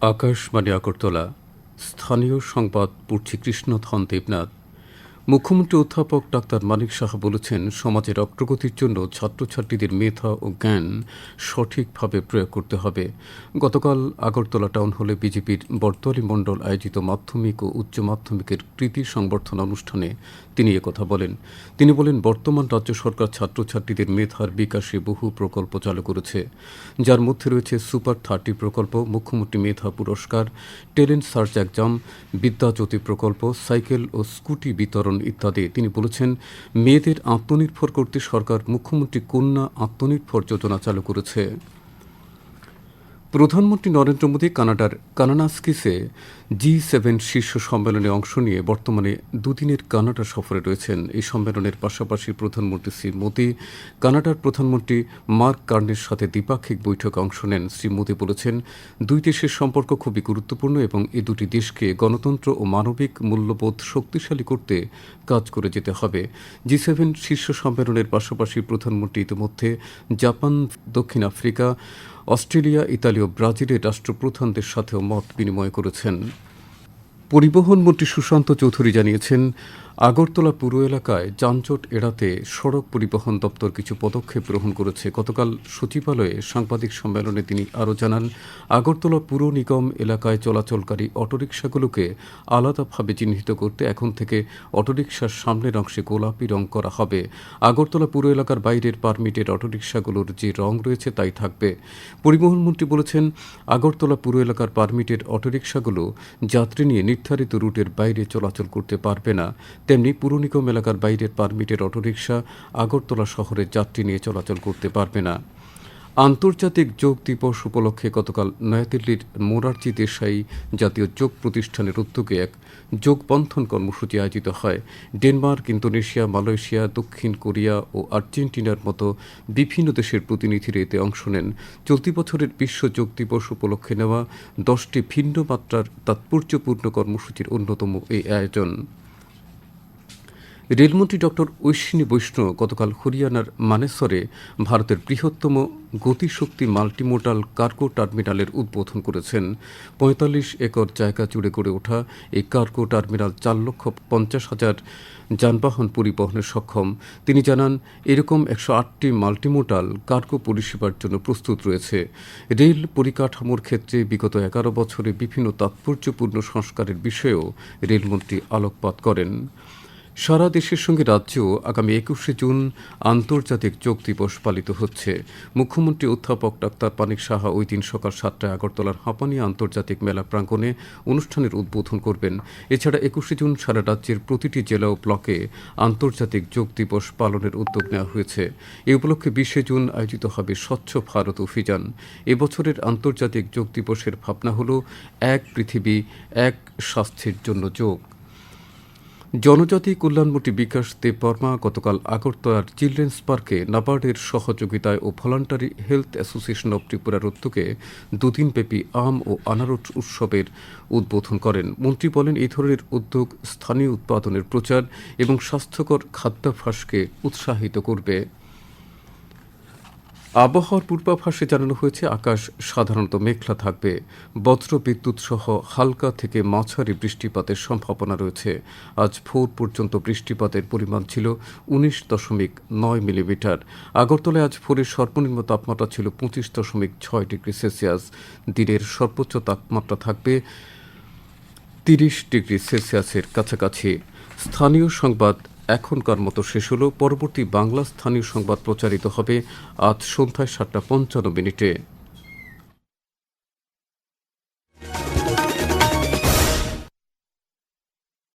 আকাশবাণী আগরতলা স্থানীয় সংবাদ পড়ছি কৃষ্ণধন দেবনাথ। মুখ্যমন্ত্রী অধ্যাপক ডাক্তার মানিক সাহা বলেছেন, সমাজের অগ্রগতির জন্য ছাত্রছাত্রীদের মেধা ও জ্ঞান সঠিকভাবে প্রয়োগ করতে হবে। গতকাল আগরতলা টাউন হলে বিজেপির বর্তমালী মণ্ডল আয়োজিত মাধ্যমিক ও উচ্চ মাধ্যমিকের কৃতি সংবর্ধনা অনুষ্ঠানে তিনি একথা বলেন। তিনি বলেন, বর্তমান রাজ্য সরকার ছাত্রছাত্রীদের মেধার বিকাশে বহু প্রকল্প চালু করেছে। যার মধ্যে রয়েছে সুপার থার্টি প্রকল্প, মুখ্যমন্ত্রী মেধা পুরস্কার, টেলেন্ট সার্চ এক্সাম, বিদ্যাজ্যোতি প্রকল্প, সাইকেল ও স্কুটি বিতরণ ইত্যাদি। তিনি বলেছেন মেয়েদের আত্মনির্ভর করতে সরকার মুখ্যমন্ত্রী কন্যা আত্মনির্ভর যোজনা চালু করেছে। প্রধানমন্ত্রী নরেন্দ্র মোদী কানাডার কানানাস্কিসে জি সেভেন শীর্ষ সম্মেলনে অংশ নিয়ে বর্তমানে দুদিনের কানাডা সফরে রয়েছেন। এই সম্মেলনের পাশাপাশি প্রধানমন্ত্রী শ্রী মোদী, কানাডার প্রধানমন্ত্রী মার্ক কার্নের সাথে দ্বিপাক্ষিক বৈঠকে অংশ নেন। শ্রী মোদী বলেছেন, দুই দেশের সম্পর্ক খুবই গুরুত্বপূর্ণ এবং এই দুটি দেশকে গণতন্ত্র ও মানবিক মূল্যবোধ শক্তিশালী করতে কাজ করে যেতে হবে। জি সেভেন শীর্ষ সম্মেলনের পাশাপাশি প্রধানমন্ত্রী ইতিমধ্যে জাপান, দক্ষিণ আফ্রিকা অস্ট্রেলিয়া ইতালি ও ব্রাজিলের রাষ্ট্রপ্রধানদের সাথেও মত বিনিময় করেছেন। পরিবহন মন্ত্রী সুশান্ত চৌধুরী জানিয়েছেন, আগরতলা পুর এলাকায় যানজট এড়াতে সড়ক পরিবহন দপ্তর কিছু পদক্ষেপ গ্রহণ করেছে। গতকাল সচিবালয়ে সাংবাদিক সম্মেলনে তিনি আরও জানান, আগরতলা পুর নিগম এলাকায় চলাচলকারী অটোরিকশাগুলোকে আলাদাভাবে চিহ্নিত করতে এখন থেকে অটোরিকশার সামনের অংশে গোলাপি রং করা হবে। আগরতলা পুর এলাকার বাইরের পারমিটের অটোরিকশাগুলোর যে রং রয়েছে তাই থাকবে। পরিবহন মন্ত্রী বলেছেন, আগরতলা পুর এলাকার পারমিটের অটোরিকশাগুলো যাত্রী নিয়ে নির্ধারিত রুটের বাইরে চলাচল করতে পারবে না। তেমনি পুরনিগম এলাকার বাইরের পারমিটের অটোরিকশা আগরতলা শহরের যাত্রী নিয়ে চলাচল করতে পারবে না। আন্তর্জাতিক যোগ দিবস উপলক্ষে গতকাল নয়াদিল্লির মোরারজি দেশাই জাতীয় যোগ প্রতিষ্ঠানের উদ্যোগে এক যোগবন্ধন কর্মসূচি আয়োজিত হয়। ডেনমার্ক, ইন্দোনেশিয়া, মালয়েশিয়া, দক্ষিণ কোরিয়া ও আর্জেন্টিনার মতো বিভিন্ন দেশের প্রতিনিধিরা এতে অংশ নেন। চলতি বছরের বিশ্ব যোগ দিবস উপলক্ষে নেওয়া দশটি ভিন্ন মাত্রার তাৎপর্যপূর্ণ কর্মসূচির অন্যতম এই আয়োজন। রেলমন্ত্রী ডক্টর ঐশ্বিনী বৈষ্ণব গতকাল হরিয়ানার মানেসরে ভারতের বৃহত্তম গতিশক্তি মাল্টিমোডাল কার্গো টার্মিনালের উদ্বোধন করেছেন। পঁয়তাল্লিশ একর জায়গা জুড়ে গড়ে ওঠা এই কার্গো টার্মিনাল চার লক্ষ পঞ্চাশ হাজার যানবাহন পরিবহনে সক্ষম। তিনি জানান, এরকম একশো আটটি মাল্টিমোডাল কার্গো পরিষেবার জন্য প্রস্তুত রয়েছে। রেল পরিকাঠামোর ক্ষেত্রে বিগত এগারো বছরে বিভিন্ন তাৎপর্যপূর্ণ সংস্কারের বিষয়েও রেলমন্ত্রী আলোকপাত করেন। সারা দেশের সঙ্গে রাজ্যেও আগামী একুশে জুন আন্তর্জাতিক যোগ দিবস পালিত হচ্ছে। মুখ্যমন্ত্রী অধ্যাপক ডাক্তার পানিক সাহা ওই দিন সকাল সাতটায় আগরতলার হাঁপানিয়া আন্তর্জাতিক মেলা প্রাঙ্গণে অনুষ্ঠানের উদ্বোধন করবেন। এছাড়া একুশে জুন সারা রাজ্যের প্রতিটি জেলা ও ব্লকে আন্তর্জাতিক যোগ দিবস পালনের উদ্যোগ নেওয়া হয়েছে। এ উপলক্ষে বিশে জুন আয়োজিত হবে স্বচ্ছ ভারত অভিযান। এবছরের আন্তর্জাতিক যোগ দিবসের ভাবনা হল এক পৃথিবী, এক স্বাস্থ্যের জন্য যোগ। জনজাতি কল্যাণমন্ত্রী বিকাশ দেববর্মা গতকাল আগরতলার চিলড্রেন্স পার্কে নাবার্ডের সহযোগিতায় ও ভলান্টারি হেলথ অ্যাসোসিয়েশন অব ত্রিপুরার উদ্যোগে দুদিনব্যাপী আম ও আনারস উৎসবের উদ্বোধন করেন। মন্ত্রী বলেন, এই ধরনের উদ্যোগ স্থানীয় উৎপাদনের প্রচার এবং স্বাস্থ্যকর খাদ্যাভ্যাসকে উৎসাহিত করবে। আবহাওয়ার পূর্বাভাসে জানানো হয়েছে, আকাশ সাধারণত মেঘলা থাকবে। বজ্র বিদ্যুৎ সহ হালকা থেকে মাঝারি বৃষ্টিপাতের সম্ভাবনা রয়েছে। আজ ভোর পর্যন্ত বৃষ্টিপাতের পরিমাণ ছিল উনিশ দশমিক নয় মিলিমিটার। আগরতলায় আজ ভোরের সর্বনিম্ন তাপমাত্রা ছিল পঁচিশ দশমিক ছয় ডিগ্রি সেলসিয়াস। দিনের সর্বোচ্চ তাপমাত্রা থাকবে তিরিশ ডিগ্রি সেলসিয়াসের কাছাকাছি। স্থানীয় সংবাদ এখনকার মতো শেষ হল। পরবর্তী বাংলা স্থানীয় সংবাদ প্রচারিত হবে আজ সন্ধ্যায় সাতটা পঞ্চান্ন মিনিটে।